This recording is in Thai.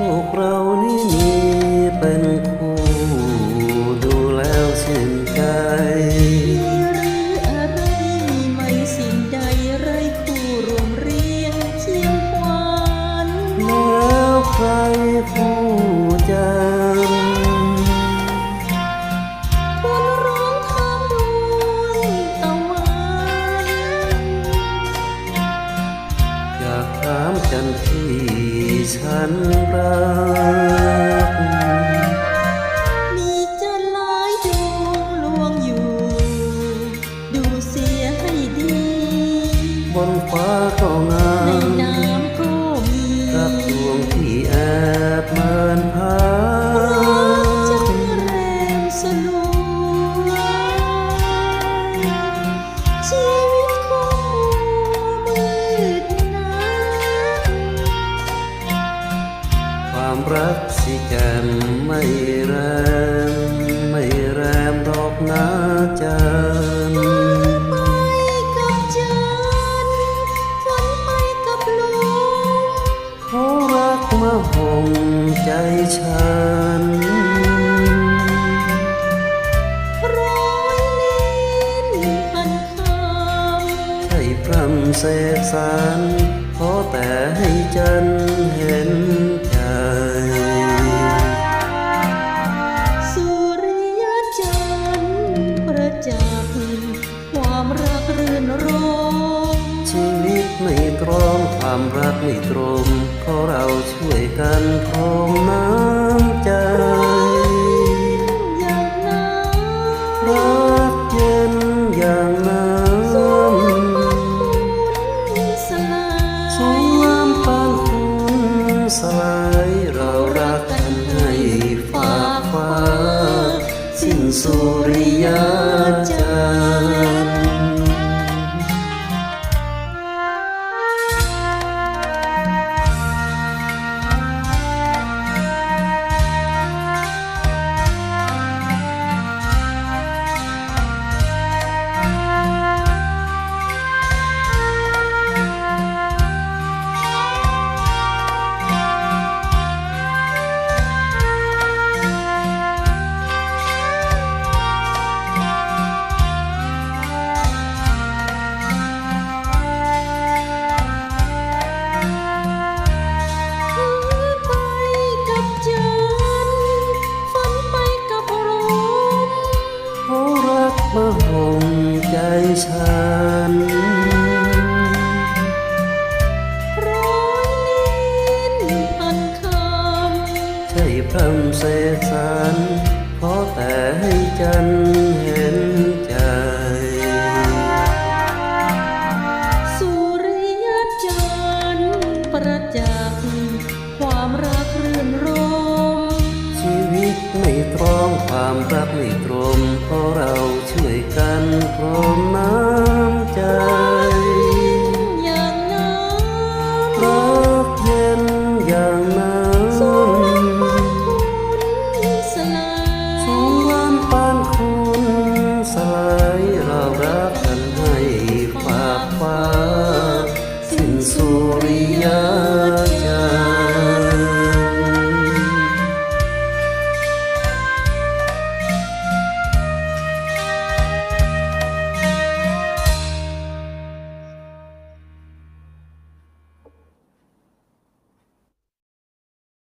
พวกเรานี่มีเป็นคู่ดูแล้วชื่นใจหรืออะไร บนฟ้าก็งาในมน้ำก็มีรักดวงที่แอบเมินพาจังแรมสลัวชีวิตของมัวมืดนักความรักสิแจ่มไม่แรม ใจฉันร้อยลิ้นพันคำใช่พร่ำเสกสรรขอแต่ให้จันเห็นใจสุริยจันประจักษ์ความรักรื่นรม ไม่ตรอมความรักไม่ตรมขอเราช่วยกันพรมน้ำใจอย่างน้ำรักเย็นอย่างน้สมำปันสลาสวยมปานคุณสลายเรารักกันให้ฝากฟ้าสิ้นสุริยจั ฉันร้อยลิ้นพันคำใช่พร่ำเสสรรขอแต่ให้จันเห็นใจ สุริยจันทร์ประจักษ์ความรักเรื่นรมชีวิตไม่ตรอมความรักไม่ตรมเพราะเราช่วยกันพร้อมายเรารักกันให้ฝากฟ้าสิ้นสุริยา